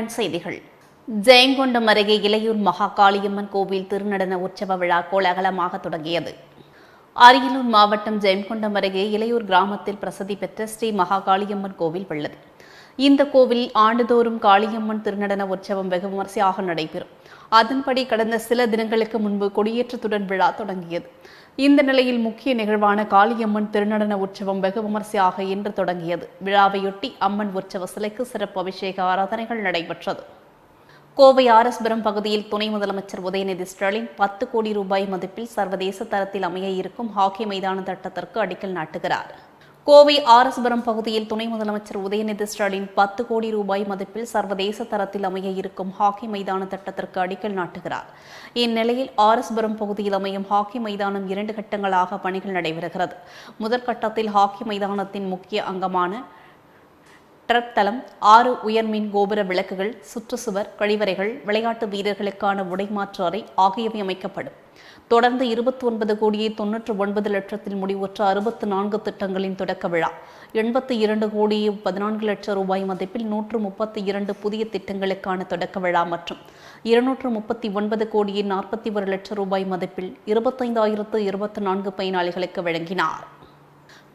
வணக்கம் தமிழன் செய்திகள். ஜெயங்கொண்டம் அருகே இளையூர் மகாகாளியம்மன் கோவில் திருநடன உற்சவ விழா கோலாகலமாக தொடங்கியது. அரியலூர் மாவட்டம் ஜெயங்கொண்டம் அருகே இளையூர் கிராமத்தில் பிரசித்தி பெற்ற ஸ்ரீ மகாகாளியம்மன் கோவில் உள்ளது. இந்த கோவில் ஆண்டுதோறும் காளியம்மன் திருநடன உற்சவம் வெகு விமரிசையாக நடைபெறும். அதன்படி கடந்த சில தினங்களுக்கு முன்பு கொடியேற்றத்துடன் விழா தொடங்கியது. இந்த நிலையில் முக்கிய நிகழ்வான காளியம்மன் திருநடன உற்சவம் வெகு விமர்சையாக இன்று தொடங்கியது. விழாவையொட்டி அம்மன் உற்சவ சிலைக்கு சிறப்பு அபிஷேக ஆராதனைகள் நடைபெற்றது. கோவை ஆரஸ்புரம் பகுதியில் துணை முதலமைச்சர் உதயநிதி ஸ்டாலின் பத்து கோடி ரூபாய் மதிப்பில் சர்வதேச தரத்தில் அமைய இருக்கும் ஹாக்கி மைதான திட்டத்திற்கு அடிக்கல் நாட்டுகிறார். கோவை ஆரஸ்புரம் பகுதியில் துணை முதலமைச்சர் உதயநிதி ஸ்டாலின் பத்து கோடி ரூபாய் மதிப்பில் சர்வதேச தரத்தில் அமைய இருக்கும் ஹாக்கி மைதான திட்டத்திற்கு அடிக்கல் நாட்டுகிறார். இந்நிலையில் ஆரஸ்புரம் பகுதியில் அமையும் ஹாக்கி மைதானம் இரண்டு கட்டங்களாக பணிகள் நடைபெறுகிறது. முதற்கட்டத்தில் ஹாக்கி மைதானத்தின் முக்கிய அங்கமான ட்ரக் தளம் ஆறு உயர்மின் கோபுர விளக்குகள் சுற்றுச்சுவர் கழிவறைகள் விளையாட்டு வீரர்களுக்கான உடைமாற்று அறை ஆகியவை அமைக்கப்படும். தொடர்ந்து இருபத்தி ஒன்பது கோடியே தொன்னூற்று ஒன்பது லட்சத்தில் முடிவுற்ற அறுபத்து நான்கு திட்டங்களின் தொடக்க விழா. எண்பத்தி இரண்டு கோடியே பதினான்கு லட்சம் ரூபாய் மதிப்பில் நூற்று முப்பத்தி இரண்டு புதிய திட்டங்களுக்கான தொடக்க விழா மற்றும் இருநூற்று முப்பத்தி ஒன்பது கோடியே நாற்பத்தி ஒரு லட்சம் ரூபாய் மதிப்பில் இருபத்தைந்தாயிரத்து இருபத்தி நான்கு பயனாளிகளுக்கு வழங்கினார்.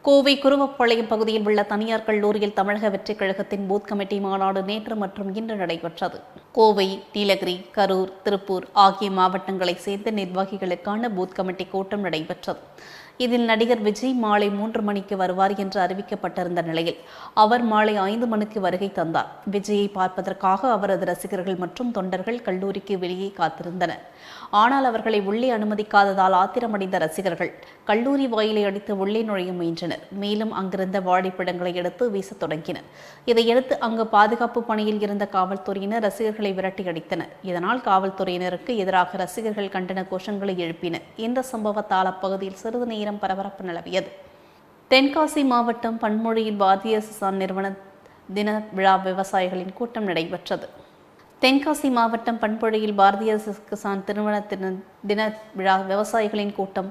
கோவை குருவப்பாளையம் பகுதியில் உள்ள தனியார் கல்லூரியில் தமிழக வெற்றிக் கழகத்தின் பூத் கமிட்டி மாநாடு நேற்று மற்றும் இன்று நடைபெற்றது. கோவை நீலகிரி கரூர் திருப்பூர் ஆகிய மாவட்டங்களைச் சேர்ந்த நிர்வாகிகளுக்கான பூத் கமிட்டி கூட்டம் நடைபெற்றது. இதில் நடிகர் விஜய் மாலை மூன்று மணிக்கு வருவார் என்று அறிவிக்கப்பட்டிருந்த நிலையில் அவர் மாலை ஐந்து மணிக்கு வருகை தந்தார். விஜயை பார்ப்பதற்காக அவரது ரசிகர்கள் மற்றும் தொண்டர்கள் கல்லூரிக்கு வெளியே காத்திருந்தனர். ஆனால் அவர்களை உள்ளே அனுமதிக்காததால் ஆத்திரமடைந்த ரசிகர்கள் கல்லூரி வாயிலை அடித்து உள்ளே நுழைய முயன்றனர். மேலும் அங்கிருந்த வாழைப்பழங்களை எடுத்து வீசத் தொடங்கினர். இதையடுத்து அங்கு பாதுகாப்பு பணியில் இருந்த காவல்துறையினர் ரசிகர்களை விரட்டி அடித்தனர். இதனால் காவல்துறையினருக்கு எதிராக ரசிகர்கள் கண்டன கோஷங்களை எழுப்பினர். இந்த சம்பவத்தால் அப்பகுதியில் சிறிது நேரம் பரபரப்பு நிலவியது. தென்காசி மாவட்டம் பன்மொழியில் பாரதிய கிசான் நிறுவன தின விழா விவசாயிகளின் கூட்டம் நடைபெற்றது. தென்காசி மாவட்டம் பண்பொழியில் பாரதிய கிசான் திருமண தின தின விழா விவசாயிகளின் கூட்டம்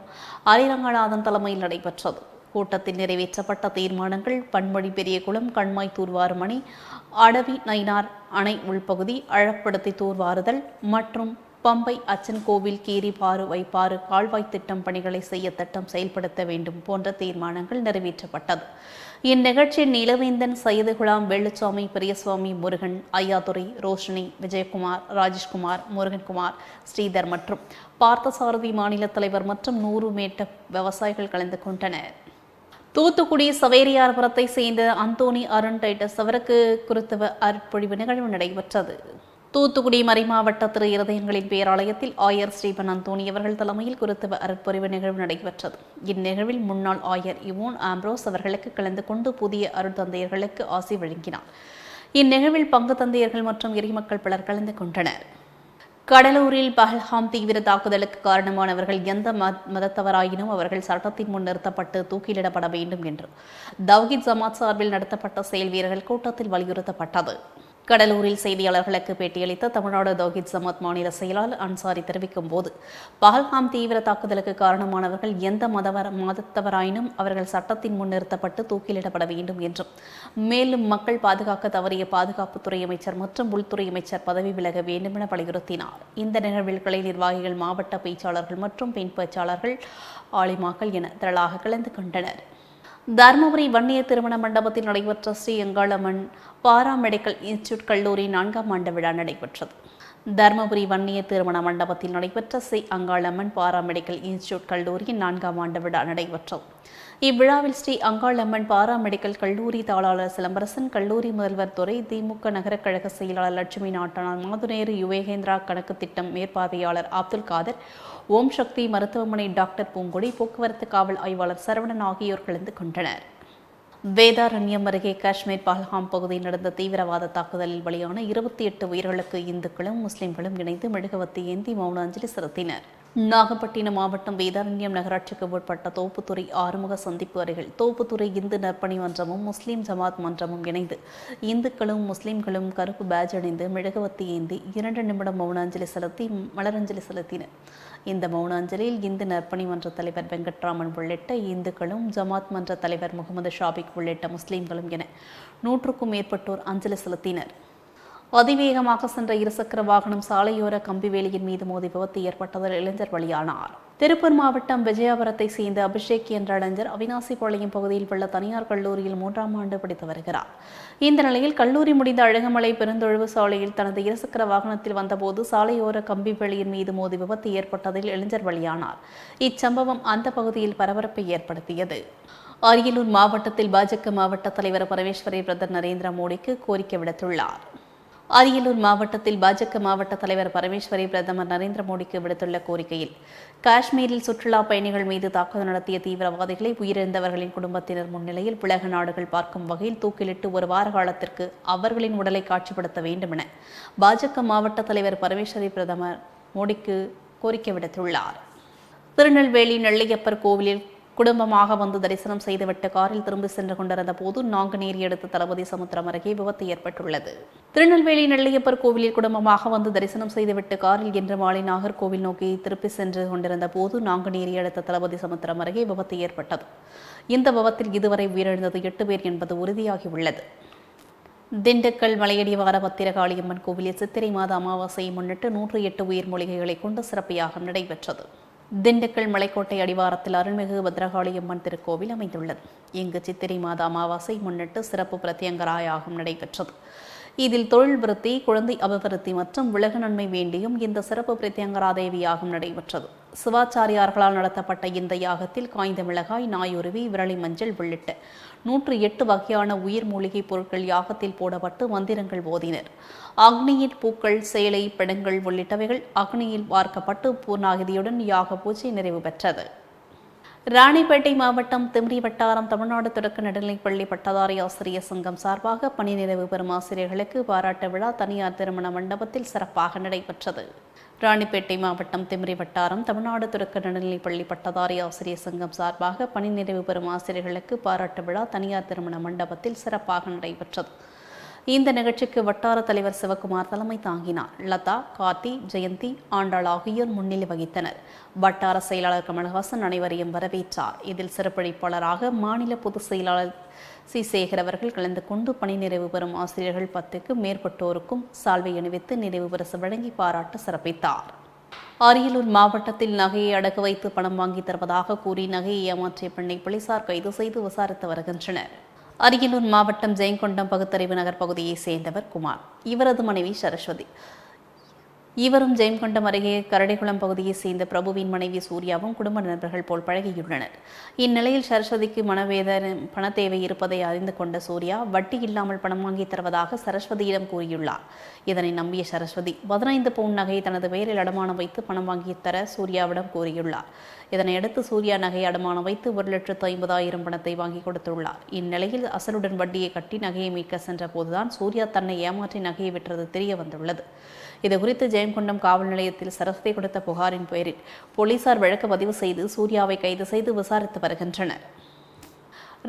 அரிரங்கநாதன் தலைமையில் நடைபெற்றது. கூட்டத்தில் நிறைவேற்றப்பட்ட தீர்மானங்கள் பன்மொழி பெரியகுளம் கண்மாய் தூர்வாருமணி அடவி நயினார் அணை உள்பகுதி அழப்படுத்தி தூர்வாறுதல் மற்றும் பம்பை அச்சன் கோவில் கீரி பாறு வைப்பாறு கால்வாய் திட்டம் பணிகளை செய்ய திட்டம் செயல்படுத்த வேண்டும் போன்ற தீர்மானங்கள் நிறைவேற்றப்பட்டது. இந்நிகழ்ச்சி நிலவேந்தன் சையது குலாம் வேலுச்சாமி பெரியசுவாமி முருகன் ஐயாதுரை ரோஷினி விஜயகுமார் ராஜேஷ்குமார் முருகன்குமார் ஸ்ரீதர் மற்றும் பார்த்தசாரதி மாநில தலைவர் மற்றும் நூறு மேட்ட விவசாயிகள் கலந்து கொண்டனர். தூத்துக்குடி சவேரியார்புரத்தை சேர்ந்த அந்தோனி அருண் டைட்டஸ் அவருக்கு குறித்துவ அருட்பொழிவு நிகழ்வு நடைபெற்றது. தூத்துக்குடி மறைமாவட்ட திரு இருதயங்களின் பேராலயத்தில் ஆயர் ஸ்ரீபன் அந்தோணி அவர்கள் தலைமையில் குருத்துவ அருட்பொறிவு நிகழ்வு நடைபெற்றது. இந்நிகழ்வில் முன்னாள் ஆயர் இவோன் ஆம்ப்ரோஸ் அவர்களுக்கு கலந்து கொண்டு புதிய அருட்தந்தையர்களுக்கு ஆசி வழங்கினார். இந்நிகழ்வில் பங்கு தந்தையர்கள் மற்றும் இறைமக்கள் பலர் கலந்து கொண்டனர். கடலூரில் பஹல்ஹாம் தீவிர தாக்குதலுக்கு காரணமானவர்கள் எந்த மதத்தவராயினும் அவர்கள் சட்டத்தின் முன் நிறுத்தப்பட்டு தூக்கிலிடப்பட வேண்டும் என்று தவ்ஹித் ஜமாத் சார்பில் நடத்தப்பட்ட செயல் வீரர்கள் கூட்டத்தில் வலியுறுத்தப்பட்டது. கடலூரில் செய்தியாளர்களுக்கு பேட்டியளித்த தமிழ்நாடு தௌஹித் ஜமாத் மாநில செயலாளர் அன்சாரி தெரிவிக்கும் போது பஹல்காம் தீவிர தாக்குதலுக்கு காரணமானவர்கள் எந்த மதவர மதத்தவராயினும் அவர்கள் சட்டத்தின் முன் நிறுத்தப்பட்டு தூக்கிலிடப்பட வேண்டும் என்றும் மேலும் மக்கள் பாதுகாக்க தவறிய பாதுகாப்புத்துறை அமைச்சர் மற்றும் உள்துறை அமைச்சர் பதவி விலக வேண்டும் என வலியுறுத்தினார். இந்த நிகழ்வில் கிளை நிர்வாகிகள் மாவட்ட பேச்சாளர்கள் மற்றும் பெண் பேச்சாளர்கள் ஆலிமாக்கள் என திரளாக கலந்து கொண்டனர். தருமபுரி வன்னிய திருமண மண்டபத்தில் நடைபெற்ற Sri Angalamman para medical institute கல்லூரி நான்காம் ஆண்டு விழா நடைபெற்றது. தருமபுரி வன்னிய திருமண மண்டபத்தில் நடைபெற்ற Sri Angalamman para medical institute கல்லூரியின் நான்காம் ஆண்டு விழா நடைபெற்றது. இவ்விழாவில் ஸ்ரீ அங்காளம்மன் பாரா மெடிக்கல் கல்லூரி தாளாளர் சிலம்பரசன் கல்லூரி முதல்வர் துறை திமுக நகர கழக செயலாளர் லட்சுமி நாட்டனார் மாதுநேரு யுவேகேந்திரா கணக்கு திட்டம் மேற்பார்வையாளர் அப்துல் காதர் ஓம் சக்தி மருத்துவமனை டாக்டர் பூங்கொடி போக்குவரத்து காவல் ஆய்வாளர் சரவணன் ஆகியோர் கலந்து கொண்டனர். வேதாரண்யம் அருகே காஷ்மீர் பஹல்காம் பகுதியில் நடந்த தீவிரவாத தாக்குதலில் பலியான இருபத்தி எட்டு உயிர்களுக்கு இந்துக்களும் முஸ்லிம்களும் இணைந்து மெழுகுவத்தி ஏந்தி மௌன அஞ்சலி செலுத்தினர். நாகப்பட்டினம் மாவட்டம் வேதாரண்யம் நகராட்சிக்கு உட்பட்ட தோப்புத்துறை ஆறுமுக சந்திப்பு அருகில் தோப்புத்துறை இந்து நற்பணி மன்றமும் முஸ்லீம் ஜமாத் மன்றமும் இணைந்து இந்துக்களும் முஸ்லீம்களும் கருப்பு பேஜ் அணிந்து மெழுகுவத்தி ஏந்தி இரண்டு நிமிடம் மௌனாஞ்சலி செலுத்தி மலரஞ்சலி செலுத்தினர். இந்த மௌனாஞ்சலியில் இந்து நற்பணி மன்ற தலைவர் வெங்கட்ராமன் உள்ளிட்ட இந்துக்களும் ஜமாத் மன்ற தலைவர் முகமது ஷாபிக் உள்ளிட்ட முஸ்லீம்களும் என நூற்றுக்கும் மேற்பட்டோர் அஞ்சலி செலுத்தினர். அதிவேகமாக சென்ற இருசக்கர வாகனம் சாலையோர கம்பி வேலியின் மீது மோதி விபத்து ஏற்பட்டதில் இளைஞர் பலியானார். திருப்பூர் மாவட்டம் விஜயபுரத்தை சேர்ந்த அபிஷேக் என்ற இளைஞர் அவினாசிபாளையம் பகுதியில் உள்ள தனியார் கல்லூரியில் மூன்றாம் ஆண்டு படித்து வருகிறார். இந்த நிலையில் கல்லூரி முடிந்த அழகமலை பெருந்தொழுவு சாலையில் தனது இருசக்கர வாகனத்தில் வந்தபோது சாலையோர கம்பி வேலியின் மீது மோதி விபத்து ஏற்பட்டதில் இளைஞர் பலியானார். இச்சம்பவம் அந்த பகுதியில் பரபரப்பை ஏற்படுத்தியது. அரியலூர் மாவட்டத்தில் பாஜக மாவட்ட தலைவர் பரமேஸ்வரி பிரதர் நரேந்திர மோடிக்கு கோரிக்கை விடுத்துள்ளார். அரியலூர் மாவட்டத்தில் பாஜக மாவட்ட தலைவர் பரமேஸ்வரி பிரதமர் நரேந்திர மோடிக்கு விடுத்துள்ள கோரிக்கையில் காஷ்மீரில் சுற்றுலா பயணிகள் மீது தாக்குதல் நடத்திய தீவிரவாதிகளை உயிரிழந்தவர்களின் குடும்பத்தினர் முன்னிலையில் உலக நாடுகள் பார்க்கும் வகையில் தூக்கிலிட்டு ஒரு வார காலத்திற்கு அவர்களின் உடலை காட்சிப்படுத்த வேண்டும் என பாஜக மாவட்ட தலைவர் பரமேஸ்வரி பிரதமர் மோடிக்கு கோரிக்கை விடுத்துள்ளார். திருநெல்வேலி நெல்லையப்பர் கோவிலில் குடும்பமாக வந்து தரிசனம் செய்துவிட்டு காரில் திரும்பி சென்று கொண்டிருந்த போது நாங்குநேரி அடுத்த தளபதி சமுத்திரம் அருகே விபத்து ஏற்பட்டுள்ளது. திருநெல்வேலி நெல்லையப்பர் கோவிலில் குடும்பமாக வந்து தரிசனம் செய்துவிட்டு காரில் இன்று மாலை நாகர்கோவில் நோக்கி திருப்பி சென்று கொண்டிருந்த போது நாங்குநேரி அடுத்த தளபதி சமுத்திரம் அருகே விபத்து ஏற்பட்டது. இந்த விபத்தில் இதுவரை உயிரிழந்தது எட்டு பேர் என்பது உறுதியாகியுள்ளது. திண்டுக்கல் மலையடிவார பத்திரகாளியம்மன் கோவிலில் சித்திரை மாத அமாவாசையை முன்னிட்டு நூற்று எட்டு உயிர் மூலிகைகளை கொண்டு சிறப்பியாக நடைபெற்றது. திண்டுக்கல் மலைக்கோட்டை அடிவாரத்தில் அருள்மிகு பத்ரகாளியம்மன் திருக்கோவில் அமைந்துள்ளது. இங்கு சித்திரை மாத அமாவாசை முன்னிட்டு சிறப்பு பிரத்யங்கராயாகம் நடைபெற்றது. இதில் தொழில் விருத்தி குழந்தை அபிவிருத்தி மற்றும் உலக நன்மை வேண்டியும் இந்த சிறப்பு பிரத்யங்கரா தேவி யாகம் நடைபெற்றது. சிவாச்சாரியார்களால் நடத்தப்பட்ட இந்த யாகத்தில் காய்ந்த மிளகாய் நாயுருவி விரலி மஞ்சள் உள்ளிட்ட நூற்று எட்டு வகையான உயிர் மூலிகை பொருட்கள் யாகத்தில் போடப்பட்டு மந்திரங்கள் ஓதினர். அக்னியின் பூக்கள் சேலை பெடுங்கள் உள்ளிட்டவைகள் அக்னியில் வார்க்கப்பட்டு பூர்ணாகிதியுடன் யாக பூஜை நிறைவு பெற்றது. ராணிப்பேட்டை மாவட்டம் திம்ரி வட்டாரம் தமிழ்நாடு தொடக்க நடுநிலைப்பள்ளி பட்டதாரி ஆசிரியர் சங்கம் சார்பாக பணி நிறைவு பெறும் ஆசிரியர்களுக்கு பாராட்டு விழா தனியார் திருமண மண்டபத்தில் சிறப்பாக நடைபெற்றது. ராணிப்பேட்டை மாவட்டம் திம்ரி வட்டாரம் தமிழ்நாடு தொடக்க நடுநிலைப்பள்ளி பட்டதாரி ஆசிரியர் சங்கம் சார்பாக பணி நிறைவு பெறும் ஆசிரியர்களுக்கு பாராட்டு விழா தனியார் திருமண மண்டபத்தில் சிறப்பாக நடைபெற்றது. இந்த நிகழ்ச்சிக்கு வட்டார தலைவர் சிவகுமார் தலைமை தாங்கினார். லதா கார்த்தி ஜெயந்தி ஆண்டாள் ஆகியோர் முன்னிலை வகித்தனர். வட்டார செயலாளர் கமல்ஹாசன் அனைவரையும் வரவேற்றார். இதில் சிறப்பளிப்பாளராக மாநில பொதுச் செயலாளர் சி. சேகர் அவர்கள் கலந்து கொண்டு பணி நிறைவு பெறும் ஆசிரியர்கள் பத்துக்கு மேற்பட்டோருக்கும் சால்வை அணிவித்து நிறைவு பரிசு வழங்கி பாராட்டு சிறப்பித்தார். அரியலூர் மாவட்டத்தில் நகையை அடகு வைத்து பணம் வாங்கி தருவதாக கூறி நகையை ஏமாற்றிய பெண்ணை போலீசார் கைது செய்து விசாரித்து வருகின்றனர். அரியலூர் மாவட்டம் ஜெயங்கொண்டம் பகுத்தறிவு நகர் பகுதியைச் சேர்ந்தவர் குமார். இவரது மனைவி சரஸ்வதி. இவரும் ஜெயம்கொண்டம் அருகே கரடிகுளம் பகுதியைச் சேர்ந்த பிரபுவின் மனைவி சூர்யாவும் குடும்ப நண்பர்கள் போல் பழகியுள்ளனர். இந்நிலையில் சரஸ்வதிக்கு மனவேதன பண தேவை இருப்பதை அறிந்து கொண்ட சூர்யா வட்டி இல்லாமல் பணம் வாங்கி தருவதாக சரஸ்வதியிடம் கூறியுள்ளார். இதனை நம்பிய சரஸ்வதி பதினைந்து பவுன் நகையை தனது பெயரில் அடமானம் வைத்து பணம் வாங்கி தர சூர்யாவிடம் கூறியுள்ளார். இதனையடுத்து சூர்யா நகை அடமானம் வைத்து ஒரு லட்சத்து ஐம்பதாயிரம் பணத்தை வாங்கி கொடுத்துள்ளார். இந்நிலையில் அசலுடன் வட்டியை கட்டி நகையை மீட்க சென்ற போதுதான் சூர்யா தன்னை ஏமாற்றி நகையை விற்றது தெரிய வந்துள்ளது. இதுகுறித்து ஜெயங்கொண்டம் காவல் நிலையத்தில் சரஸ்வதி கொடுத்த புகாரின் பேரில் போலீசார் வழக்கு பதிவு செய்து சூர்யாவை கைது செய்து விசாரித்து வருகின்றனர்.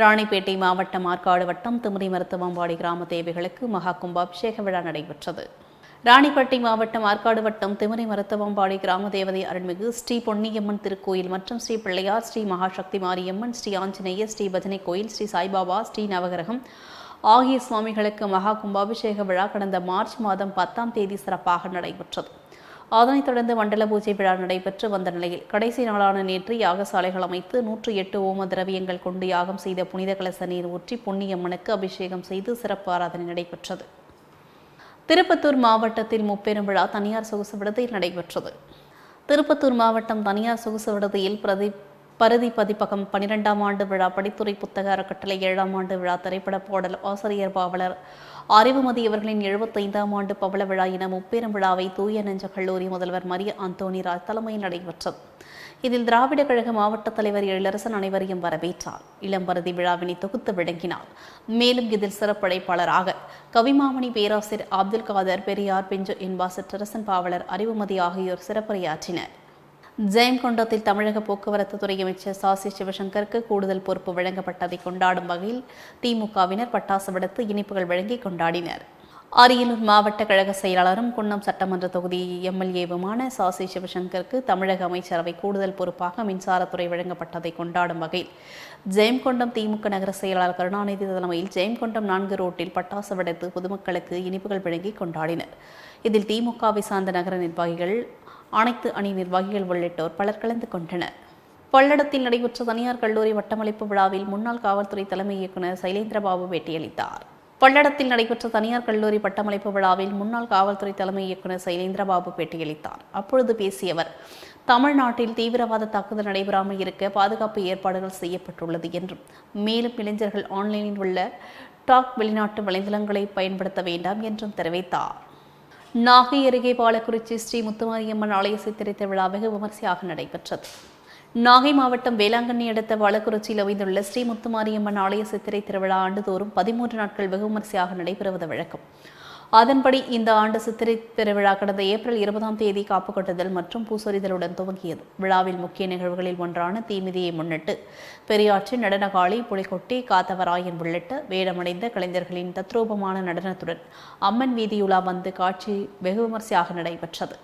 ராணிப்பேட்டை மாவட்டம் ஆற்காடு வட்டம் திமிரி மருத்துவம்பாடி கிராம தேவைகளுக்கு மகா கும்பாபிஷேக விழா நடைபெற்றது. ராணிப்பேட்டை மாவட்டம் ஆற்காடு வட்டம் திமிரி மருத்துவம்பாடி கிராம தேவதை அருள்மிகு ஸ்ரீ பொன்னியம்மன் திருக்கோயில் மற்றும் ஸ்ரீ பிள்ளையார் ஸ்ரீ மகாசக்தி மாரியம்மன் ஸ்ரீ ஆஞ்சநேயர் ஸ்ரீ பஜனை கோயில் ஸ்ரீ சாய்பாபா ஸ்ரீ நவகிரகம் ஆகிய சுவாமிகளுக்கு மகா கும்பாபிஷேக விழா கடந்த மார்ச் மாதம் பத்தாம் தேதி சிறப்பாக நடைபெற்றது. அதனைத் தொடர்ந்து மண்டல பூஜை விழா நடைபெற்று வந்த நிலையில் கடைசி நாளான நேற்று யாகசாலைகள் அமைத்து நூற்று எட்டு ஓம திரவியங்கள் கொண்டு யாகம் செய்த புனித கலச நீர் ஊற்றி பொன்னியம்மனுக்கு அபிஷேகம் செய்து சிறப்பு ஆராதனை நடைபெற்றது. திருப்பத்தூர் மாவட்டத்தில் முப்பெரும் விழா தனியார் சொகுசு விடுதியில் நடைபெற்றது. திருப்பத்தூர் மாவட்டம் தனியார் சொகுசு விடுதியில் பிரதி பருதி பதிப்பகம் பனிரெண்டாம் ஆண்டு விழா படித்துறை புத்தக அறக்கட்டளை ஏழாம் ஆண்டு விழா திரைப்பட பாடல் ஆசிரியர் பாவலர் அறிவுமதி இவர்களின் எழுபத்தைந்தாம் ஆண்டு பவள விழா என முப்பெரும் விழாவை தூய நெஞ்ச கல்லூரி முதல்வர் மரிய அந்தோனி ராஜ் தலைமையில் நடைபெற்றது. இதில் திராவிட கழக மாவட்ட தலைவர் எழிலரசன் அனைவரையும் வரவேற்றார். இளம்பருதி விழாவினை தொகுத்து விளங்கினார். மேலும் இதில் சிறப்படைப்பாளராக கவிமாமணி பேராசிரியர் அப்துல் காதர் பெரியார் பெஞ்சு என்பா சிற்றரசன் பாவலர் அறிவுமதி ஆகியோர் சிறப்புரையாற்றினர். ஜெயங்கொண்டத்தில் தமிழக போக்குவரத்து துறை அமைச்சர் சாசி சிவசங்கருக்கு கூடுதல் பொறுப்பு வழங்கப்பட்டதை கொண்டாடும் வகையில் திமுகவினர் பட்டாசு வெடித்து இனிப்புகள் வழங்கி கொண்டாடினர். அரியலூர் மாவட்ட கழக செயலாளரும் குன்னம் சட்டமன்ற தொகுதி எம்எல்ஏவுமான சாசி சிவசங்கருக்கு தமிழக அமைச்சரவை கூடுதல் பொறுப்பாக மின்சாரத்துறை வழங்கப்பட்டதை கொண்டாடும் வகையில் ஜெயம்கொண்டம் திமுக நகர செயலாளர் கருணாநிதி தலைமையில் ஜெயம்கொண்டம் நான்கு ரோட்டில் பட்டாசு வெடித்து பொதுமக்களுக்கு இனிப்புகள் வழங்கி கொண்டாடினர். இதில் திமுகவை சார்ந்த நகர நிர்வாகிகள் அனைத்து அணி நிர்வாகிகள் உள்ளிட்டோர் பலர் கலந்து கொண்டனர். பல்லடத்தில் நடைபெற்ற தனியார் கல்லூரி வட்டமளிப்பு விழாவில் முன்னாள் காவல்துறை தலைமை இயக்குநர் சைலேந்திரபாபு பேட்டியளித்தார். பல்லடத்தில் நடைபெற்ற தனியார் கல்லூரி பட்டமளிப்பு விழாவில் முன்னாள் காவல்துறை தலைமை இயக்குநர் சைலேந்திரபாபு பேட்டியளித்தார். அப்பொழுது பேசிய அவர் தமிழ்நாட்டில் தீவிரவாத தாக்குதல் நடைபெறாமல் இருக்க பாதுகாப்பு ஏற்பாடுகள் செய்யப்பட்டுள்ளது என்றும் மேலும் இளைஞர்கள் ஆன்லைனில் உள்ள டாக் வெளிநாட்டு வலைதளங்களை பயன்படுத்த வேண்டாம் என்றும் தெரிவித்தார். நாகை அருகே பாலக்குறிச்சி ஸ்ரீ முத்துமாரியம்மன் ஆலய சித்திரை திருவிழா வெகு விமர்சையாக நடைபெற்றது. நாகை மாவட்டம் வேளாங்கண்ணி அடுத்த வளக்குறிச்சியில் அமைந்துள்ள ஸ்ரீ முத்துமாரியம்மன் ஆலய சித்திரை திருவிழா ஆண்டுதோறும் பதிமூன்று நாட்கள் வெகு விமர்சையாக நடைபெறுவது வழக்கம். அதன்படி இந்த ஆண்டு சித்திரை பெருவிழா கடந்த ஏப்ரல் இருபதாம் தேதி காப்பு கட்டுதல் மற்றும் பூசொரிதலுடன் துவங்கியது. விழாவில் முக்கிய நிகழ்வுகளில் ஒன்றான தீமிதியை முன்னிட்டு பெரியாற்றின் நடனகாளி புலிகொட்டி காத்தவராயன் உள்ளிட்ட வேடமடைந்த கலைஞர்களின் தத்ரூபமான நடனத்துடன் அம்மன் வீதியுலா வந்து காட்சி வெகு விமர்சையாக நடைபெற்றது.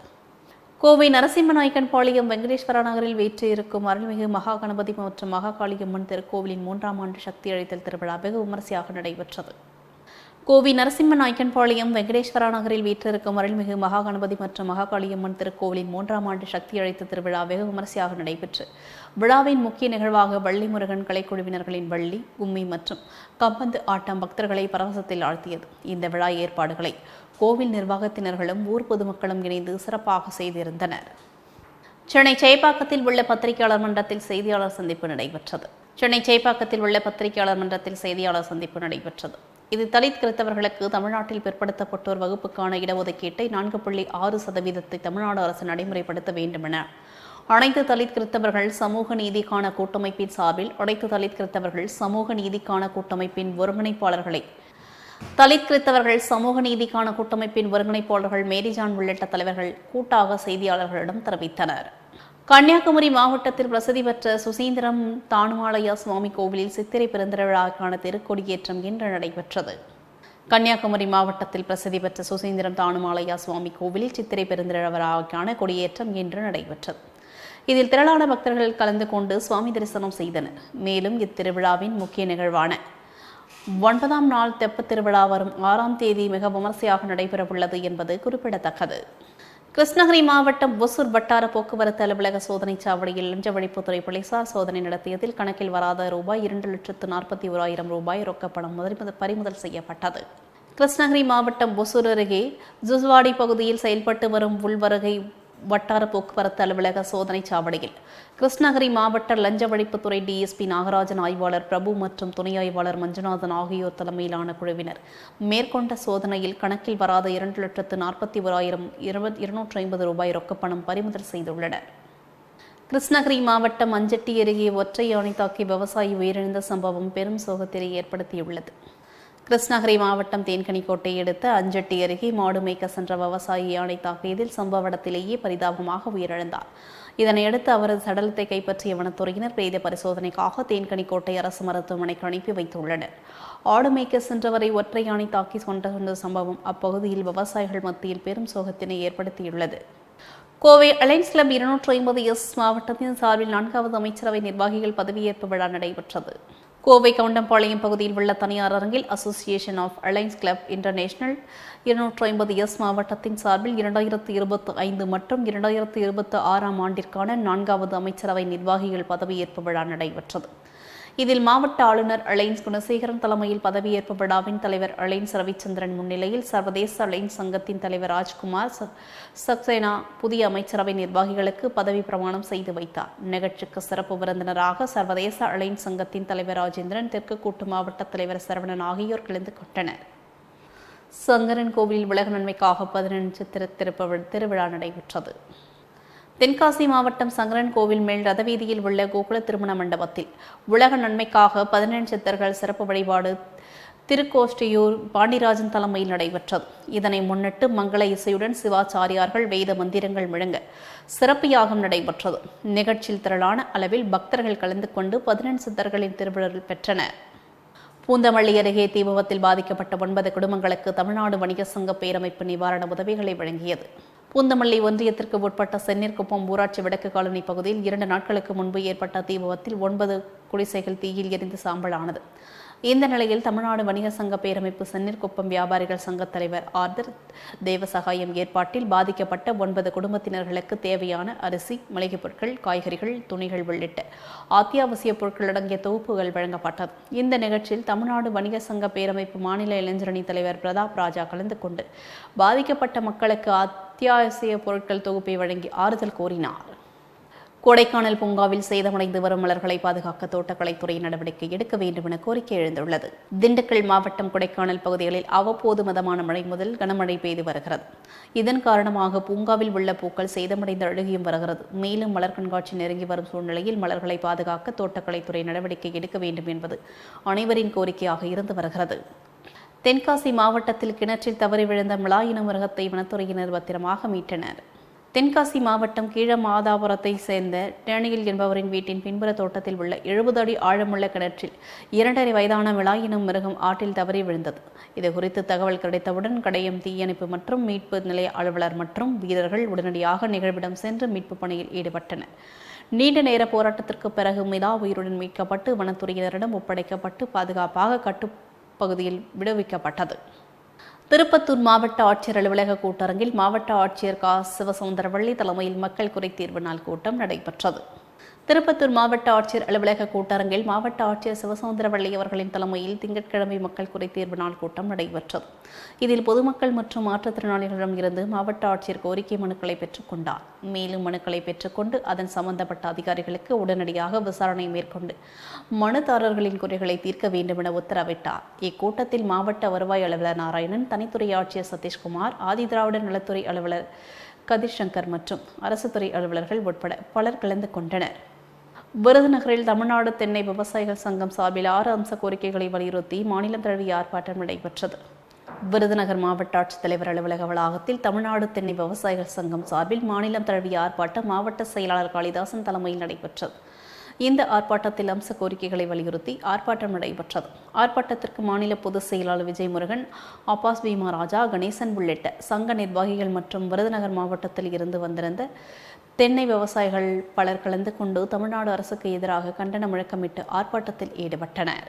கோவை நரசிம்மநாயக்கன் பாளையம் வெங்கடேஸ்வர நகரில் வீற்றிருக்கும் அருள்மிகு மகா கணபதி மற்றும் மகாகாளியம்மன் திருக்கோவிலின் மூன்றாம் ஆண்டு சக்தி அழைத்தல் திருவிழா வெகு விமர்சையாக நடைபெற்றது. கோவி நரசிம்ம நாயக்கன்பாளையம் வெங்கடேஸ்வரா நகரில் வீற்றிருக்கும் அருள்மிகு மகாகணபதி மற்றும் மகாகாளியம்மன் திருக்கோவிலின் மூன்றாம் ஆண்டு சக்தி அழைத்த திருவிழா வெகு விமரிசையாக நடைபெற்று விழாவின் முக்கிய நிகழ்வாக வள்ளி முருகன் கலைக்குழுவினர்களின் வள்ளி கும்மி மற்றும் கம்பந்து ஆட்டம் பக்தர்களை பரவசத்தில் ஆழ்த்தியது. இந்த விழா ஏற்பாடுகளை கோவில் நிர்வாகத்தினர்களும் ஊர் பொதுமக்களும் இணைந்து சிறப்பாக செய்திருந்தனர். சென்னை சேப்பாக்கத்தில் உள்ள பத்திரிகையாளர் மன்றத்தில் செய்தியாளர் சந்திப்பு நடைபெற்றது. சென்னை சேப்பாக்கத்தில் உள்ள பத்திரிகையாளர் மன்றத்தில் செய்தியாளர் சந்திப்பு நடைபெற்றது. இது தலித் கிறித்தவர்களுக்கு தமிழ்நாட்டில் பிற்படுத்தப்பட்டோர் வகுப்புக்கான இடஒதுக்கீட்டை நான்கு புள்ளி ஆறு சதவீதத்தை தமிழ்நாடு அரசு நடைமுறைப்படுத்த வேண்டும் என. அனைத்து தலித் கிறித்தவர்கள் சமூக நீதிக்கான கூட்டமைப்பின் சார்பில் அனைத்து தலித் கிறித்தவர்கள் சமூக நீதிக்கான கூட்டமைப்பின் ஒருங்கிணைப்பாளர்களை தலித் கிறித்தவர்கள் சமூக நீதிக்கான கூட்டமைப்பின் ஒருங்கிணைப்பாளர்கள் மேரிஜான் உள்ளிட்ட தலைவர்கள் கூட்டாக செய்தியாளர்களிடம் தெரிவித்தனர். கன்னியாகுமரி மாவட்டத்தில் பிரசித்தி பெற்ற சுசீந்திரம் தானுமாலயா சுவாமி கோவிலில் சித்திரை பெருந்திருவிழாக்கான திருக்கொடியேற்றம் இன்று நடைபெற்றது. கன்னியாகுமரி மாவட்டத்தில் பிரசித்தி பெற்ற சுசீந்திரம் தானுமாலயா சுவாமி கோவிலில் சித்திரை பெருந்திருவிழாவுக்கான கொடியேற்றம் இன்று நடைபெற்றது. இதில் திரளான பக்தர்கள் கலந்து கொண்டு சுவாமி தரிசனம் செய்தனர். மேலும் இத்திருவிழாவின் முக்கிய நிகழ்வான ஒன்பதாம் நாள் தெப்பத் திருவிழா வரும் ஆறாம் தேதி மிக விமர்சையாக நடைபெறவுள்ளது என்பது குறிப்பிடத்தக்கது. கிருஷ்ணகிரி மாவட்டம் ஒசூர் வட்டார போக்குவரத்து அலுவலக சோதனை சாவடியில் லஞ்ச ஒழிப்புத்துறை போலீசார் சோதனை நடத்தியதில் கணக்கில் வராத ரூபாய் இரண்டு லட்சத்து நாற்பத்தி ஓராயிரம் ரூபாய் ரொக்கப்பணம் முதல் பறிமுதல் செய்யப்பட்டது. கிருஷ்ணகிரி மாவட்டம் ஒசூர் அருகே ஜுஸ்வாடி பகுதியில் செயல்பட்டு வரும் உள்வருகை வட்டார போக்குவரத்து அலுவலக சோதனை சாவடியில். கிருஷ்ணகிரி மாவட்ட லஞ்ச ஒழிப்புத்துறை டிஎஸ்பி நாகராஜன் ஆய்வாளர் பிரபு மற்றும் துணை ஆய்வாளர் மஞ்சுநாதன் ஆகியோர் தலைமையிலான குழுவினர். மேற்கொண்ட சோதனையில் கணக்கில் வராத இரண்டு லட்சத்து நாற்பத்தி ஓராயிரம் இருபத் இருநூற்றி ஐம்பது ரூபாய் ரொக்கப்பணம் பறிமுதல் செய்துள்ளனர். கிருஷ்ணகிரி மாவட்டம் அஞ்சட்டி அருகே ஒற்றை யானை தாக்கி விவசாயி உயிரிழந்த சம்பவம் பெரும் சோகத்தினை ஏற்படுத்தியுள்ளது. கிருஷ்ணகிரி மாவட்டம் தேன்கனிக்கோட்டை அடுத்த அஞ்சட்டி அருகே மாடு மேய்க்க சென்ற விவசாயி யானை தாக்கியதில் சம்பவ இடத்திலேயே பரிதாபமாக உயிரிழந்தார். இதனையடுத்து அவரது சடலத்தை கைப்பற்றிய வனத்துறையினர் பிரேத பரிசோதனைக்காக தேன்கனிக்கோட்டை அரசு மருத்துவமனைக்கு அனுப்பி வைத்துள்ளனர். ஆடு மேய்க்க சென்றவரை ஒற்றை யானை தாக்கி கொண்ட சம்பவம் அப்பகுதியில் விவசாயிகள் மத்தியில் பெரும் சோகத்தினை ஏற்படுத்தியுள்ளது. கோவை அலைன்ஸ் கிளப் இருநூற்றி ஐம்பது எஸ் மாவட்டத்தின் சார்பில் நான்காவது அமைச்சரவை நிர்வாகிகள் பதவியேற்பு விழா நடைபெற்றது. கோவை கவுண்டம்பாளையம் பகுதியில் உள்ள தனியார் அரங்கில் association of lions club international இருநூற்றி ஐம்பது எஸ் மாவட்டத்தின் சார்பில் இரண்டாயிரத்து இருபத்தி ஐந்து மற்றும் இரண்டாயிரத்து இருபத்தி ஆறாம் ஆண்டிற்கான நான்காவது அமைச்சரவை நிர்வாகிகள் பதவியேற்பு விழா நடைபெற்றது. இதில் மாவட்ட ஆளுநர் அலைன்ஸ் குணசேகரன் தலைமையில் பதவியேற்பு விழாவின் தலைவர் அலைன்ஸ் ரவிச்சந்திரன் முன்னிலையில் சர்வதேச அலைன்ஸ் சங்கத்தின் தலைவர் ராஜ்குமார் சக்சேனா புதிய அமைச்சரவை நிர்வாகிகளுக்கு பதவி பிரமாணம் செய்து வைத்தார். நிகழ்ச்சிக்கு சிறப்பு விருந்தினராக சர்வதேச அலைன்ஸ் சங்கத்தின் தலைவர் ராஜேந்திரன் தெற்கு கூட்டு மாவட்ட தலைவர் சரவணன் ஆகியோர் கலந்து கொண்டனர். சங்கரன் கோவிலில் உலக நன்மைக்காக பதினஞ்சு திருவிழா நடைபெற்றது. தென்காசி மாவட்டம் சங்கரன் கோவில் மேல் ரதவீதியில் உள்ள கோகுல திருமண மண்டபத்தில் உலக நன்மைக்காக பதினெண் சித்தர்கள் சிறப்பு வழிபாடு திருக்கோஷ்டியூர் பாண்டிராஜன் தலைமையில் நடைபெற்றது. இதனை முன்னிட்டு மங்கள இசையுடன் சிவாச்சாரியார்கள் வேத மந்திரங்கள் முழங்க சிறப்பு யாகம் நடைபெற்றது. நிகழ்ச்சியில் திரளான அளவில் பக்தர்கள் கலந்து கொண்டு பதினெண் சித்தர்களின் திருவிழா பெற்றனர் பூந்தமல்லி அருகே தீ விபத்தில் பாதிக்கப்பட்ட ஒன்பது குடும்பங்களுக்கு தமிழ்நாடு வணிக சங்க பேரமைப்பு நிவாரண உதவிகளை வழங்கியது. பூந்தமல்லி ஒன்றியத்திற்கு உட்பட்ட சென்னிற்குப்பம் ஊராட்சி வடக்கு காலனி பகுதியில் இரண்டு நாட்களுக்கு முன்பு ஏற்பட்ட தீ விபத்தில் ஒன்பது குடிசைகள் தீயில் எரிந்து சாம்பலானது. இந்த நிலையில் தமிழ்நாடு வணிக சங்க பேரமைப்பு சென்னிற்குப்பம் வியாபாரிகள் சங்க தலைவர் ஆர்தர் தேவசகாயம் ஏற்பாட்டில் பாதிக்கப்பட்ட ஒன்பது குடும்பத்தினர்களுக்கு தேவையான அரிசி மளிகைப் பொருட்கள் காய்கறிகள் துணிகள் உள்ளிட்ட அத்தியாவசிய பொருட்கள் அடங்கிய தொகுப்புகள் வழங்கப்பட்டது. இந்த நிகழ்ச்சியில் தமிழ்நாடு வணிக சங்க பேரமைப்பு மாநில இளைஞரணி தலைவர் பிரதாப் ராஜா கலந்து கொண்டு பாதிக்கப்பட்ட மக்களுக்கு அத்தியாவசிய பொருட்கள் தொகுப்பை வழங்கி ஆறுதல் கோரினார் கொடைக்கானல் பூங்காவில் சேதமடைந்து வரும் மலர்களை பாதுகாக்க தோட்டக்கலைத்துறை நடவடிக்கை எடுக்க வேண்டும் என கோரிக்கை எழுந்துள்ளது. திண்டுக்கல் மாவட்டம் கொடைக்கானல் பகுதிகளில் அவ்வப்போது மிதமான மழை முதல் கனமழை பெய்து வருகிறது. இதன் காரணமாக பூங்காவில் உள்ள பூக்கள் சேதமடைந்து அழுகியும் வருகிறது. மேலும் மலர் கண்காட்சி நெருங்கி வரும் சூழ்நிலையில் மலர்களை பாதுகாக்க தோட்டக்கலைத்துறை நடவடிக்கை எடுக்க வேண்டும் என்பது அனைவரின் கோரிக்கையாக இருந்து வருகிறது. தென்காசி மாவட்டத்தில் கிணற்றில் தவறி விழுந்த மிளாயின மிருகத்தை வனத்துறையினர் பத்திரமாக மீட்டனர். தென்காசி மாவட்டம் கீழமாதாபுரத்தை சேர்ந்த டேனியல் என்பவரின் வீட்டின் பின்புற தோட்டத்தில் உள்ள எழுபது அடி ஆழமுள்ள கிணற்றில் இரண்டரை வயதான விளாயினம் மிருகம் ஆற்றில் தவறி விழுந்தது. இது குறித்து தகவல் கிடைத்தவுடன் கடையம் தீயணைப்பு மற்றும் மீட்பு நிலைய அலுவலர் மற்றும் வீரர்கள் உடனடியாக நிகழ்விடம் சென்று மீட்பு பணியில் ஈடுபட்டனர். நீண்ட நேர போராட்டத்திற்கு பிறகு மிதா உயிருடன் மீட்கப்பட்டு வனத்துறையினரிடம் ஒப்படைக்கப்பட்டு பாதுகாப்பாக கட்டுப்பகுதியில் விடுவிக்கப்பட்டது. திருப்பத்தூர் மாவட்ட ஆட்சியர் அலுவலக கூட்டரங்கில் மாவட்ட ஆட்சியர் கா. சிவசுந்தரவள்ளி தலைமையில் மக்கள் குறைதீர்வு நாள் கூட்டம் நடைபெற்றது. திருப்பத்தூர் மாவட்ட ஆட்சியர் அலுவலக கூட்டரங்கில் மாவட்ட ஆட்சியர் சிவசுந்தரவள்ளி அவர்களின் தலைமையில் திங்கட்கிழமை மக்கள் குறைதீர்வு நாள் கூட்டம் நடைபெற்றது. இதில் பொதுமக்கள் மற்றும் மாற்றுத்திறனாளிகளிடம் இருந்து மாவட்ட ஆட்சியர் கோரிக்கை மனுக்களை பெற்றுக்கொண்டார் மேலும் மனுக்களை பெற்றுக்கொண்டு அதன் சம்பந்தப்பட்ட அதிகாரிகளுக்கு உடனடியாக விசாரணை மேற்கொண்டு மனுதாரர்களின் குறைகளை தீர்க்க வேண்டும் என உத்தரவிட்டார். இக்கூட்டத்தில் மாவட்ட வருவாய் அலுவலர் நாராயணன் தனித்துறை ஆட்சியர் சதீஷ்குமார் ஆதிதிராவிடர் நலத்துறை அலுவலர் கதிர் சங்கர் மற்றும் அரசு துறை அலுவலர்கள் உட்பட பலர் கலந்து கொண்டனர். விருதுநகரில் தமிழ்நாடு தென்னை விவசாயிகள் சங்கம் சார்பில் ஆறு அம்ச கோரிக்கைகளை வலியுறுத்தி மாநிலம் தழுவிய ஆர்ப்பாட்டம் நடைபெற்றது. விருதுநகர் மாவட்ட ஆட்சித்தலைவர் அலுவலக வளாகத்தில் தமிழ்நாடு தென்னை விவசாயிகள் சங்கம் சார்பில் மாநிலம் தழுவிய ஆர்ப்பாட்டம் மாவட்ட செயலாளர் காளிதாசன் தலைமையில் நடைபெற்றது. இந்த ஆர்ப்பாட்டத்தில் அம்ச கோரிக்கைகளை வலியுறுத்தி ஆர்ப்பாட்டம் நடைபெற்றது. ஆர்ப்பாட்டத்திற்கு மாநில பொதுச் செயலாளர் விஜய் முருகன் அப்பாஸ் பீமா ராஜா கணேசன் உள்ளிட்ட சங்க நிர்வாகிகள் மற்றும் விருதுநகர் மாவட்டத்தில் இருந்து வந்திருந்த தென்னை விவசாயிகள் பலர் கலந்து கொண்டு தமிழ்நாடு அரசுக்கு எதிராக கண்டன முழக்கமிட்டு ஆர்ப்பாட்டத்தில் ஈடுபட்டனர்.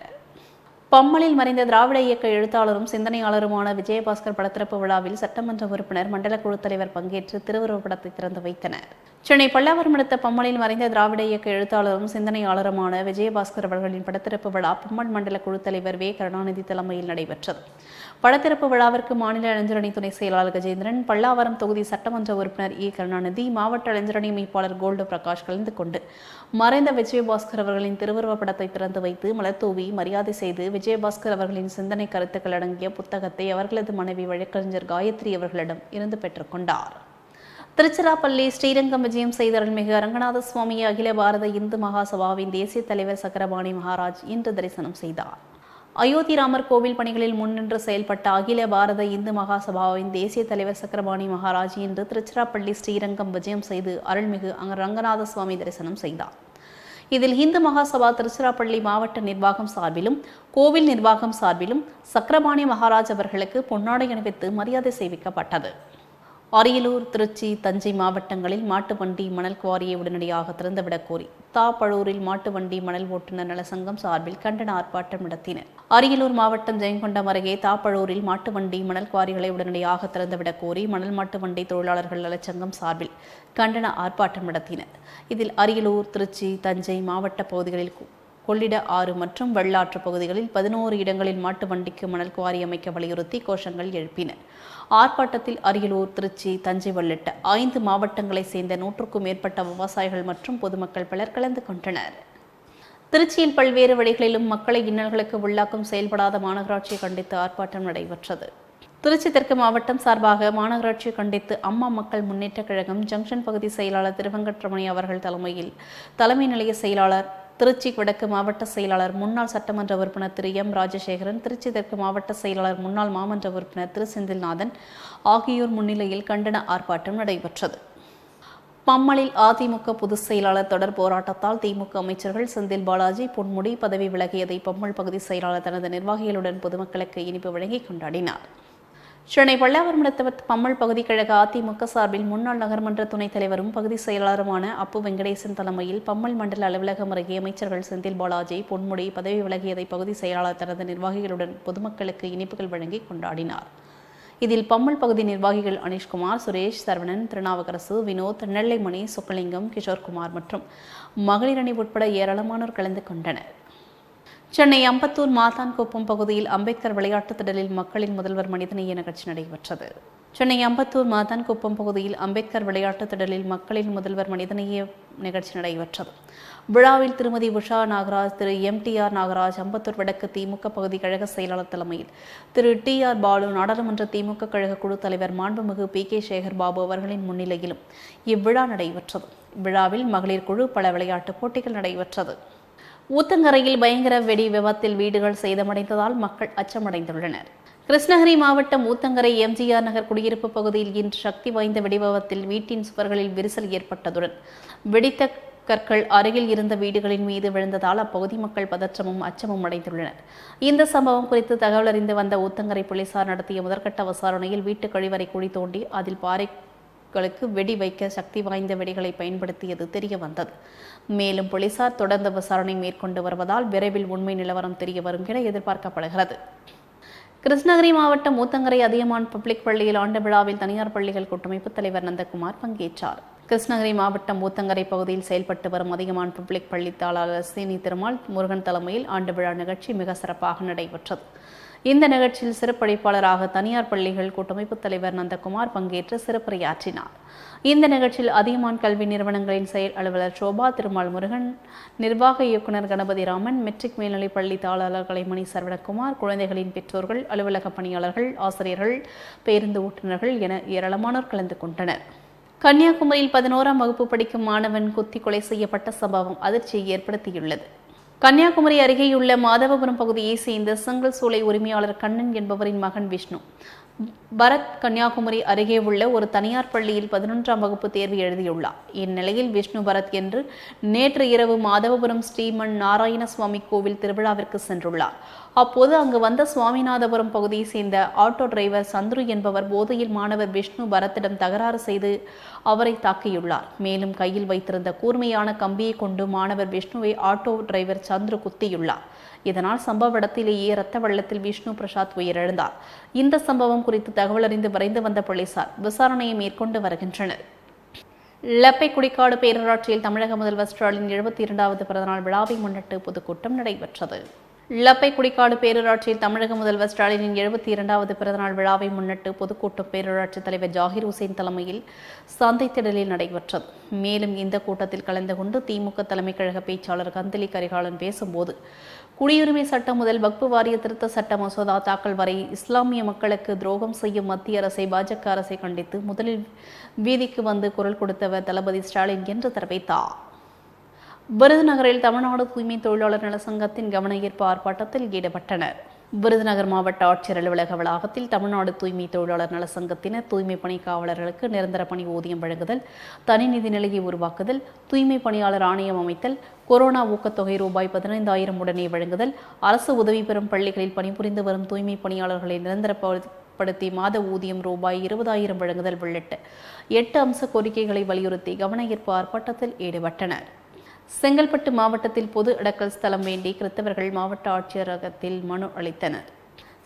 பம்மலில் மறைந்த திராவிட இயக்க எழுத்தாளரும் சிந்தனையாளருமான விஜயபாஸ்கர் படத்திறப்பு விழாவில் சட்டமன்ற உறுப்பினர் மண்டல குழு தலைவர் பங்கேற்று திருவுருவப் படத்தை திறந்து வைத்தனர். சென்னை பல்லாவரம் அடுத்த பம்மலில் மறைந்த திராவிட இயக்க எழுத்தாளரும் சிந்தனையாளருமான விஜயபாஸ்கர் அவர்களின் படத்திறப்பு விழா பம்மல் மண்டல குழு தலைவர் வே. கருணாநிதி தலைமையில் நடைபெற்றது. படத்திறப்பு விழாவிற்கு மாநில இளைஞரணி துணை செயலாளர் கஜேந்திரன் பல்லாவரம் தொகுதி சட்டமன்ற உறுப்பினர் ஏ கருணாநிதி மாவட்ட இளைஞரணி அமைப்பாளர் கோல்டு பிரகாஷ் கலந்து கொண்டு மறைந்த விஜயபாஸ்கர் அவர்களின் திருவுருவப் படத்தை திறந்து வைத்து மலர்தூவி மரியாதை செய்து விஜயபாஸ்கர் அவர்களின் சிந்தனை கருத்துக்கள் அடங்கிய புத்தகத்தை அவர்களது மனைவி வழக்கறிஞர் காயத்ரி அவர்களிடம் இருந்து பெற்றுக்கொண்டார் திருச்சிராப்பள்ளி ஸ்ரீரங்கம் விஜயம் செய்த அருள்மிகு அரங்கநாத சுவாமி அகில பாரத இந்து மகாசபாவின் தேசிய தலைவர் சக்கரபாணி மகாராஜ் இன்று தரிசனம் செய்தார். அயோத்தி ராமர் கோவில் பணிகளில் முன்னின்று செயல்பட்ட அகில பாரத இந்து மகாசபாவின் தேசிய தலைவர் சக்கரபாணி மகாராஜ் இன்று திருச்சிராப்பள்ளி ஸ்ரீரங்கம் விஜயம் செய்து அருள்மிகு அங்க ரங்கநாத சுவாமி தரிசனம் செய்தார். இதில் இந்து மகாசபா திருச்சிராப்பள்ளி மாவட்ட நிர்வாகம் சார்பிலும் கோவில் நிர்வாகம் சார்பிலும் சக்கரபாணி மகாராஜ் அவர்களுக்கு பொன்னாடை அணிவித்து மரியாதை செய்விக்கப்பட்டது. அரியலூர் திருச்சி தஞ்சை மாவட்டங்களில் மாட்டு வண்டி மணல் குவாரியை உடனடியாக திறந்துவிடக் கோரி தாப்பழூரில் மாட்டு வண்டி மணல் ஓட்டுநர் நலசங்கம் சார்பில் கண்டன ஆர்ப்பாட்டம் நடத்தினர். அரியலூர் மாவட்டம் ஜெயங்கொண்டம் அருகே தாப்பழூரில் மாட்டு வண்டி மணல் குவாரிகளை உடனடியாக திறந்துவிடக் கோரி மணல் மாட்டு வண்டி தொழிலாளர்கள் நலச்சங்கம் சார்பில் கண்டன ஆர்ப்பாட்டம் நடத்தினர். இதில் அரியலூர் திருச்சி தஞ்சை மாவட்ட பகுதிகளில் கொள்ளிட ஆறு மற்றும் வெள்ளாற்று பகுதிகளில் பதினோரு இடங்களில் மாட்டு வண்டிக்கு மணல் குவாரி அமைக்க வலியுறுத்தி கோஷங்கள் எழுப்பினர் ஆர்ப்பாட்டத்தில் அரியலூர் திருச்சி தஞ்சை உள்ளிட்ட ஐந்து மாவட்டங்களைச் சேர்ந்த நூற்றுக்கும் மேற்பட்ட விவசாயிகள் மற்றும் பொதுமக்கள் பலர் கலந்து கொண்டனர். திருச்சியில் பல்வேறு வழிகளிலும் மக்களை இன்னல்களுக்கு உள்ளாக்கும் செயல்படாத மாநகராட்சியை கண்டித்து ஆர்ப்பாட்டம் நடைபெற்றது. திருச்சி தெற்கு மாவட்டம் சார்பாக மாநகராட்சியை கண்டித்து அம்மா மக்கள் முன்னேற்றக் கழகம் ஜங்ஷன் பகுதி செயலாளர் திருவங்கட்ரமணி அவர்கள் தலைமையில் தலைமை நிலைய செயலாளர் திருச்சி வடக்கு மாவட்ட செயலாளர் முன்னாள் சட்டமன்ற உறுப்பினர் திரு எம் ராஜசேகரன் திருச்சி தெற்கு மாவட்ட செயலாளர் முன்னாள் மாமன்ற உறுப்பினர் திரு செந்தில்நாதன் ஆகியோர் முன்னிலையில் கண்டன ஆர்ப்பாட்டம் நடைபெற்றது. பம்மலில் அதிமுக பொதுச் செயலாளர் தொடர் போராட்டத்தால் திமுக அமைச்சர்கள் செந்தில் பாலாஜி பொன்முடி பதவி விலகியதை பம்மல் பகுதி செயலாளர் தனது நிர்வாகிகளுடன் பொதுமக்களுக்கு இனிப்பு வழங்கி கொண்டாடினார். சென்னை பல்லாவரம் பம்மல் பகுதி கழக அதிமுக சார்பில் முன்னாள் நகர்மன்ற துணைத் தலைவரும் பகுதி செயலாளருமான அப்பு வெங்கடேசன் தலைமையில் பம்மல் மண்டல அலுவலகம் அருகே அமைச்சர்கள் செந்தில் பாலாஜி பொன்முடி பதவி விலகியதை பகுதி செயலாளர் தனது நிர்வாகிகளுடன் பொதுமக்களுக்கு இனிப்புகள் வழங்கி கொண்டாடினார். இதில் பம்மல் பகுதி நிர்வாகிகள் அனிஷ்குமார் சுரேஷ் சரவணன் திருநாவுக்கரசு வினோத் நெல்லைமணி சொக்கலிங்கம் கிஷோர்குமார் மற்றும் மகளிர் உட்பட ஏராளமானோர் கலந்து கொண்டனர். சென்னை அம்பத்தூர் மாத்தான்குப்பம் பகுதியில் அம்பேத்கர் விளையாட்டுத் திடலில் மக்களின் முதல்வர் மனிதநேய நிகழ்ச்சி நடைபெற்றது. சென்னை அம்பத்தூர் மாத்தான்குப்பம் பகுதியில் அம்பேத்கர் விளையாட்டுத் திடலில் மக்களின் முதல்வர் மனிதநேய நிகழ்ச்சி நடைபெற்றது. விழாவில் திருமதி உஷா நாகராஜ் திரு. M. D. R. Nagaraj Ambattur வடக்கு திமுக பகுதி கழக செயலாளர் தலைமையில் திரு. டி. ஆர். பாலு நாடாளுமன்ற திமுக கழக குழு தலைவர் மாண்புமிகு பி. கே. சேகர் பாபு அவர்களின் முன்னிலையிலும் இவ்விழா நடைபெற்றது. விழாவில் மகளிர் குழு பல விளையாட்டுப் போட்டிகள் நடைபெற்றது. ஊத்தங்கரையில் பயங்கர வெடி விபத்தில் வீடுகள் சேதமடைந்ததால் மக்கள் அச்சமடைந்துள்ளனர். கிருஷ்ணகிரி மாவட்டம் ஊத்தங்கரை எம்ஜிஆர் நகர் குடியிருப்பு பகுதியில் இன்று சக்தி வாய்ந்த வெடிவிபத்தில் வீட்டின் சுவர்களில் விரிசல் ஏற்பட்டதுடன் வெடித்த கற்கள் அருகில் இருந்த வீடுகளின் மீது விழுந்ததால் அப்பகுதி மக்கள் பதற்றமும் அச்சமும் அடைந்துள்ளனர். இந்த சம்பவம் குறித்து தகவல் அறிந்து வந்த ஊத்தங்கரை போலீசார் நடத்திய முதற்கட்ட விசாரணையில் வீட்டு கழிவறை குழி தோண்டி அதில் பாறைகளுக்கு வெடி வைக்க சக்தி வாய்ந்த வெடிகளை பயன்படுத்தியது தெரிய வந்தது மேலும் போலீசார் தொடர்ந்து விசாரணை மேற்கொண்டு வருவதால் விரைவில் உண்மை நிலவரம் தெரிய வரும் என எதிர்பார்க்கப்படுகிறது. கிருஷ்ணகிரி மாவட்டம் மூத்தங்கரை அதியமான் பப்ளிக் பள்ளியில் ஆண்டு விழாவில் தனியார் பள்ளிகள் கூட்டமைப்பு தலைவர் நந்தகுமார் பங்கேற்றார். கிருஷ்ணகிரி மாவட்டம் மூத்தங்கரை பகுதியில் செயல்பட்டு வரும் அதிகமான் பப்ளிக் பள்ளி தாளாளர் சீனி திருமால் முருகன் தலைமையில் ஆண்டு விழா நிகழ்ச்சி மிக சிறப்பாக நடைபெற்றது. இந்த நிகழ்ச்சியில் சிறப்படைப்பாளராக தனியார் பள்ளிகள் கூட்டமைப்பு தலைவர் நந்தகுமார் பங்கேற்று சிறப்புரையாற்றினார். இந்த நிகழ்ச்சியில் அதிகமான் கல்வி நிறுவனங்களின் செயல் அலுவலர் சோபா திருமால் முருகன் நிர்வாக இயக்குநர் கணபதி ராமன் மெட்ரிக் மேல்நிலைப் பள்ளி தாளர் கலைமணி சரவணகுமார் குழந்தைகளின் பெற்றோர்கள் அலுவலக பணியாளர்கள் ஆசிரியர்கள் பேருந்து ஓட்டுநர்கள் என ஏராளமானோர் கலந்து கொண்டனர். கன்னியாகுமரியில் பதினோராம் வகுப்பு படிக்கும் மாணவன் குத்தி கொலை செய்யப்பட்ட சம்பவம் அதிர்ச்சியை ஏற்படுத்தியுள்ளது. கன்னியாகுமரி அருகேயுள்ள மாதவபுரம் பகுதியை சேர்ந்த செங்கல் சூளை உரிமையாளர் கண்ணன் என்பவரின் மகன் விஷ்ணு. பரத் கன்னியாகுமரி அருகே உள்ள ஒரு தனியார் பள்ளியில் பதினொன்றாம் வகுப்பு தேர்வு எழுதியுள்ளார். இந்நிலையில் விஷ்ணு பரத் என்று நேற்று இரவு மாதவபுரம் ஸ்ரீமன் நாராயணசுவாமி கோவில் திருவிழாவிற்கு சென்றுள்ளார். அப்போது அங்கு வந்த சுவாமிநாதபுரம் பகுதியை சேர்ந்த ஆட்டோ டிரைவர் சந்துரு என்பவர் போதையில் மாணவர் விஷ்ணு பரத்திடம் தகராறு செய்து அவரை தாக்கியுள்ளார். மேலும் கையில் வைத்திருந்த கூர்மையான கம்பியை கொண்டு மாணவர் விஷ்ணுவை ஆட்டோ டிரைவர் சந்துரு குத்தியுள்ளார். இதனால் சம்பவ இடத்திலேயே இரத்த வெள்ளத்தில் விஷ்ணு பிரசாத் உயிரிழந்தார். இந்த சம்பவம் குறித்து தகவல் அறிந்து விரைந்து வந்த போலீசார் விசாரணையை மேற்கொண்டு வருகின்றனர். லப்பை குடிக்காடு பேரூராட்சியில் தமிழக முதல்வர் ஸ்டாலின் எழுபத்தி இரண்டாவது பிறந்தநாள் விழாவை முன்னிட்டு பொதுக்கூட்டம் நடைபெற்றது. லப்பை குடிக்காடு பேரூராட்சியில் தமிழக முதல்வர் ஸ்டாலினின் எழுபத்தி இரண்டாவது பிறந்தநாள் விழாவை முன்னிட்டு பொதுக்கூட்டம் பேரூராட்சி தலைவர் ஜாகிர் ஹுசேன் தலைமையில் சந்தை திடலில் நடைபெற்றது. மேலும் இந்த கூட்டத்தில் கலந்து கொண்டு திமுக தலைமை கழக பேச்சாளர் கந்தலி கரிகாலன் பேசும்போது குடியுரிமை சட்டம் முதல் வக்பு வாரிய திருத்த சட்ட மசோதா தாக்கல் வரை இஸ்லாமிய மக்களுக்கு துரோகம் செய்யும் மத்திய அரசை பாஜக அரசை கண்டித்து முதலில் வீதிக்கு வந்து குரல் கொடுத்தவர் தளபதி ஸ்டாலின் என்று தெரிவித்தார். விருதுநகரில் தமிழ்நாடு தூய்மை தொழிலாளர் நல சங்கத்தின் கவன ஈர்ப்பு ஆர்ப்பாட்டத்தில் ஈடுபட்டனர். விருதுநகர் மாவட்ட ஆட்சியர் அலுவலக வளாகத்தில் தமிழ்நாடு தூய்மை தொழிலாளர் நல சங்கத்தினர் தூய்மை பணி காவலர்களுக்கு நிரந்தர பணி ஊதியம் வழங்குதல் தனி நிதி நிலையை உருவாக்குதல் தூய்மை பணியாளர் ஆணையம் அமைத்தல் கொரோனா ஊக்கத்தொகை ரூபாய் பதினைந்தாயிரம் உடனே வழங்குதல் அரசு உதவி பெறும் பள்ளிகளில் பணிபுரிந்து வரும் தூய்மை பணியாளர்களை நிரந்தர படுத்தி மாத ஊதியம் ரூபாய் இருபதாயிரம் வழங்குதல் உள்ளிட்ட எட்டு அம்ச கோரிக்கைகளை வலியுறுத்தி கவன ஈர்ப்பு ஆர்ப்பாட்டத்தில் ஈடுபட்டனர். செங்கல்பட்டு மாவட்டத்தில் பொது அடக்கல் ஸ்தலம் வேண்டி கிறித்தவர்கள் மாவட்ட ஆட்சியரகத்தில் மனு அளித்தனர்.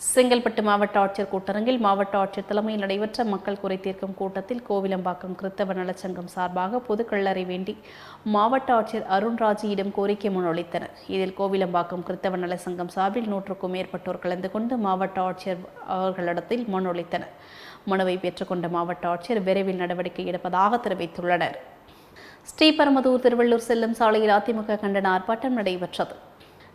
செங்கல்பட்டு மாவட்ட ஆட்சியர் கூட்டரங்கில் மாவட்ட ஆட்சியர் தலைமையில் நடைபெற்ற மக்கள் குறை தீர்க்கும் கூட்டத்தில் கோவிலம்பாக்கம் கிறித்தவ நலச்சங்கம் சார்பாக பொது கல்லறை வேண்டி மாவட்ட ஆட்சியர் அருண்ராஜியிடம் கோரிக்கை மனு அளித்தனர். இதில் கோவிலம்பாக்கம் கிறித்தவ நலச்சங்கம் சார்பில் நூற்றுக்கும் மேற்பட்டோர் கலந்து கொண்டு மாவட்ட ஆட்சியர் அவர்களிடத்தில் மனு அளித்தனர். மனுவை பெற்றுக்கொண்ட மாவட்ட ஆட்சியர் விரைவில் நடவடிக்கை எடுப்பதாக தெரிவித்துள்ளனர். ஸ்ரீபெரும்புதூர் திருவள்ளூர் செல்லும் சாலையில் அதிமுக கண்டன ஆர்ப்பாட்டம் நடைபெற்றது.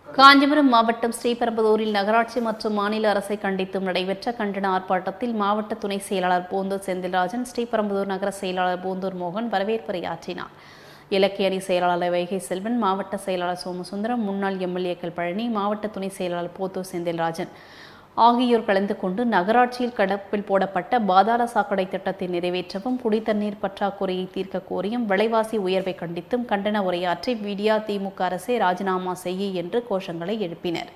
காஞ்சிபுரம் மாவட்டம் ஸ்ரீபெரும்புதூரில் நகராட்சி மற்றும் மாநில அரசை கண்டித்தும் நடைபெற்ற கண்டன ஆர்ப்பாட்டத்தில் மாவட்ட துணை செயலாளர் பூந்தூர் செந்தில்ராஜன் ஸ்ரீபெரும்புதூர் நகர செயலாளர் பூந்தூர் மோகன் வரவேற்புரையாற்றினார். இலக்கிய அணி செயலாளர் வைகை செல்வன் மாவட்ட செயலாளர் சோமசுந்தரம் முன்னாள் எம்எல்ஏக்கள் பழனி மாவட்ட துணை செயலாளர் போத்தூர் செந்தில்ராஜன் ஆகியோர் கலந்து கொண்டு நகராட்சியில் கடப்பில் போடப்பட்ட பாதாள சாக்கடை திட்டத்தை நிறைவேற்றவும் குடித்தண்ணீர் பற்றாக்குறையை தீர்க்க கோரியும் விலைவாசி உயர்வை கண்டித்தும் கண்டன உரையாற்றி விடியா திமுக அரசை ராஜினாமா செய்ய என்று கோஷங்களை எழுப்பினர்.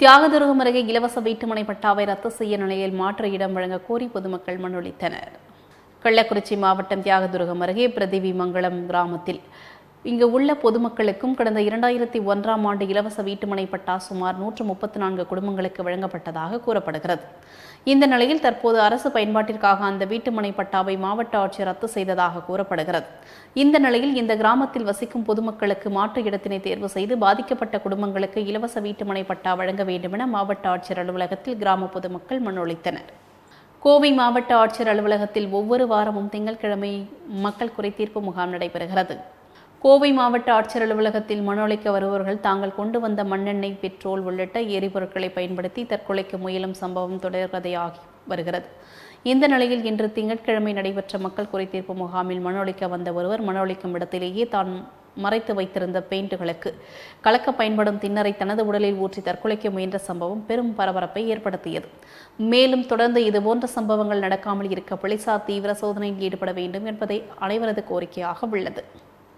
தியாகதுருகம் அருகே இலவச வீட்டுமனை பட்டாவை ரத்து செய்ய நிலையில் மாற்று இடம் வழங்க கோரி பொதுமக்கள் மனுளித்தனர் கள்ளக்குறிச்சி மாவட்டம் தியாகதுருகம் அருகே பிரதிவி மங்கலம் கிராமத்தில் இங்கு உள்ள பொதுமக்களுக்கும் கடந்த இரண்டாயிரத்தி ஒன்றாம் ஆண்டு இலவச வீட்டுமனை பட்டா சுமார் நூற்று முப்பத்தி நான்கு குடும்பங்களுக்கு வழங்கப்பட்டதாக கூறப்படுகிறது. இந்த நிலையில் தற்போது அரசு பயன்பாட்டிற்காக அந்த வீட்டுமனை பட்டாவை மாவட்ட ஆட்சியர் ரத்து செய்ததாக கூறப்படுகிறது. இந்த நிலையில் இந்த கிராமத்தில் வசிக்கும் பொதுமக்களுக்கு மாற்று இடத்தினை தேர்வு செய்து பாதிக்கப்பட்ட குடும்பங்களுக்கு இலவச வீட்டுமனை பட்டா வழங்க வேண்டுமென மாவட்ட ஆட்சியர் அலுவலகத்தில் கிராம பொதுமக்கள் மனு அளித்தனர். கோவை மாவட்ட ஆட்சியர் அலுவலகத்தில் ஒவ்வொரு வாரமும் திங்கட்கிழமை மக்கள் குறைதீர்ப்பு முகாம் நடைபெறுகிறது. கோவை மாவட்ட ஆட்சியர் அலுவலகத்தில் மனு அளிக்க வருபவர்கள் தாங்கள் கொண்டு வந்த மண்ணெண்ணெய் பெட்ரோல் உள்ளிட்ட எரிபொருட்களை பயன்படுத்தி தற்கொலைக்கு முயலும் சம்பவம் தொடர்கதையாகி வருகிறது. இந்த நிலையில் இன்று திங்கட்கிழமை நடைபெற்ற மக்கள் குறைதீர்ப்பு முகாமில் மனு அளிக்க வந்த ஒருவர் மனு அளிக்கும் இடத்திலேயே தான் மறைத்து வைத்திருந்த பெயிண்டுகளுக்கு கலக்க பயன்படும் திண்ணரை தனது உடலில் ஊற்றி தற்கொலைக்க முயன்ற சம்பவம் பெரும் பரபரப்பை ஏற்படுத்தியது. மேலும் தொடர்ந்து இதுபோன்ற சம்பவங்கள் நடக்காமல் இருக்க போலீசார் தீவிர சோதனையில் ஈடுபட வேண்டும் என்பதை அனைவரது கோரிக்கையாக உள்ளது.